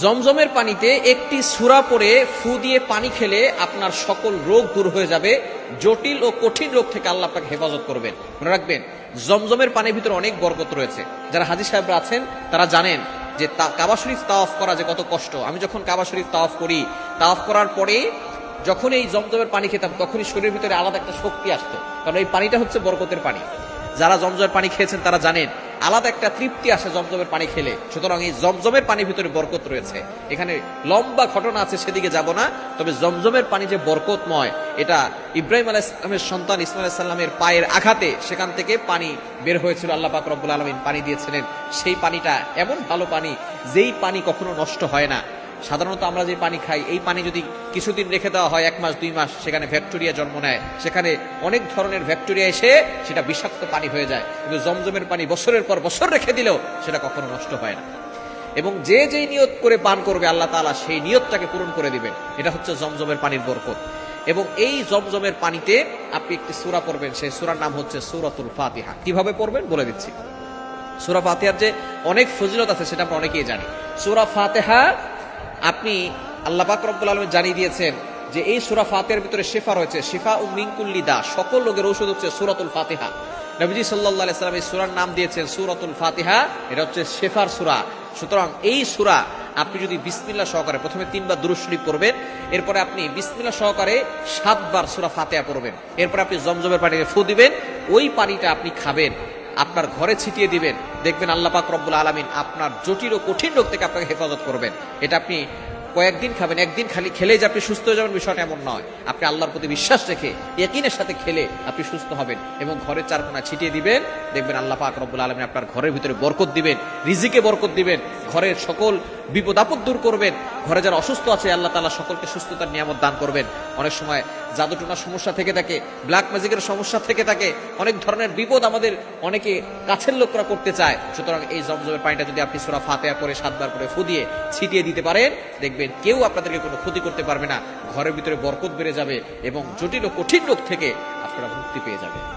জমজমের পানিতে একটি সুরা পরে ফু দিয়ে পানি খেলে আপনার সকল রোগ দূর হয়ে যাবে। জটিল ও কঠিন রোগ থেকে আল্লাহ আপনাকে হেফাজত করবেন। মনে রাখবেন, জমজমের পানির ভিতরে অনেক বরকত রয়েছে। যারা হাজি সাহেবরা আছেন, তারা জানেন যে কাবা শরীফ তাওয়াফ করা যে কত কষ্ট। আমি যখন কাবা শরীফ তাওয়াফ করি, তাওয়াফ করার পরে যখন এই জমজমের পানি খেতাম, তখনই শরীরের ভিতরে আলাদা একটা শক্তি আসতো। কারণ এই পানিটা হচ্ছে বরকতের পানি। যারা জমজমের পানি খেয়েছেন, তারা জানেন আলাদা একটা তৃপ্তি আসে জমজমের পানি খেলে। সুতরাং এই জমজমের পানির ভিতরে বরকত রয়েছে। এখানে লম্বা ঘটনা আছে, সেদিকে যাব না। তবে জমজমের পানি যে বরকতময়, এটা ইব্রাহিম আলাহ ইসলামের সন্তান ইসমাইল সাল্লামের পায়ের আঘাতে সেখান থেকে পানি বের হয়েছিল। আল্লাহ পাক রব্বুল আলমিন পানি দিয়েছিলেন। সেই পানিটা এমন ভালো পানি, যেই পানি কখনো নষ্ট হয় না। সাধারণত আমরা যে পানি খাই, এই পানি যদি কিছুদিন রেখে দেওয়া হয়, এক মাস, দুই মাস, সেখানে ভ্যাকটেরিয়া জন্ম নেয়। সেখানে অনেক ধরনের ভ্যাকটেরিয়া এসে সেটা বিষাক্ত পানি হয়ে যায়। কিন্তু জমজমের পানি বছরের পর বছর রেখে দিলেও সেটা কখনো নষ্ট হয় না। এবং যে যেই নিয়ত করে পান করবে, আল্লাহ তাআলা সেই নিয়তটাকে পূরণ করে দিবেন। এটা হচ্ছে জমজমের পানির বরকত। এবং এই জমজমের পানিতে আপনি একটি সূরা পড়বেন, সেই সূরার নাম হচ্ছে সূরাতুল ফাতিহা। কীভাবে পড়বেন? বলে দিচ্ছি। সুরা ফাতিহার যে অনেক ফজিলত আছে, সেটা আমরা অনেকেই জানি। সূরা ফাতিহা আপনি আল্লাহ পাক রব্বুল আলামিন জানিয়ে দিয়েছেন যে এই সুরা ফাতেহার ভিতরে শেফা রয়েছে। শেফা ও মিনকুল্লি দা সকল রোগের ঔষধ হচ্ছে সূরাতুল ফাতেহা। নবীজি আলাইহি সাল্লাম এই সুরার নাম দিয়েছেন সূরাতুল ফাতেহা, এটা হচ্ছে শেফার সুরা। সুতরাং এই সুরা আপনি যদি বিসমিল্লাহ সহকারে প্রথমে তিনবার দুরূদ শরীফ পড়বেন, এরপরে আপনি বিসমিল্লাহ সহকারে সাতবার সুরা ফাতিহা পড়বেন। এরপরে আপনি জমজমের পানিতে ফু দিবেন, ওই পানিটা আপনি খাবেন। আপনার ঘরে ছিটিয়ে দিবেন। দেখবেন আল্লাহ পাক রব্বুল আলমিন আপনার জটিল ও কঠিন রোগ থেকে আপনাকে হেফাজত করবেন। এটা আপনি কয়েকদিন খাবেন, একদিন খালি খেলে যে আপনি সুস্থ হয়ে যাবেন বিষয়টা এমন নয়। আপনি আল্লাহর প্রতি বিশ্বাস রেখে একিনের সাথে খেলে আপনি সুস্থ হবেন এবং ঘরের চারকোনা ছিটিয়ে দিবেন। দেখবেন আল্লাহ পাক রব্বুল আলমী আপনার ঘরের ভিতরে বরকত দিবেন, রিজিকে বরকত দিবেন। ঘরের সকল বিপদ আপদ দূর করবেন। ঘরে যারা অসুস্থ আছে, আল্লাহ তালা সকলকে সুস্থতার নিয়ামত দান করবেন। অনেক সময় জাদুটোনার সমস্যা থেকে থাকে ব্ল্যাক ম্যাজিকের সমস্যা থেকে থাকে, অনেক ধরনের বিপদ আমাদের অনেকে কাছের লোকরা করতে চায়। সুতরাং এই জমজমের পানিটা যদি আপনি সোরা ফাতেহা করে সাতবার করে ফুদিয়ে, ছিটিয়ে দিতে পারেন, দেখবেন কেউ আপনাদেরকে কোনো ক্ষতি করতে পারবে না। ঘরের ভিতরে বরকত বেড়ে যাবে এবং জটিল ও কঠিন রোগ থেকে আপনারা মুক্তি পেয়ে যাবেন।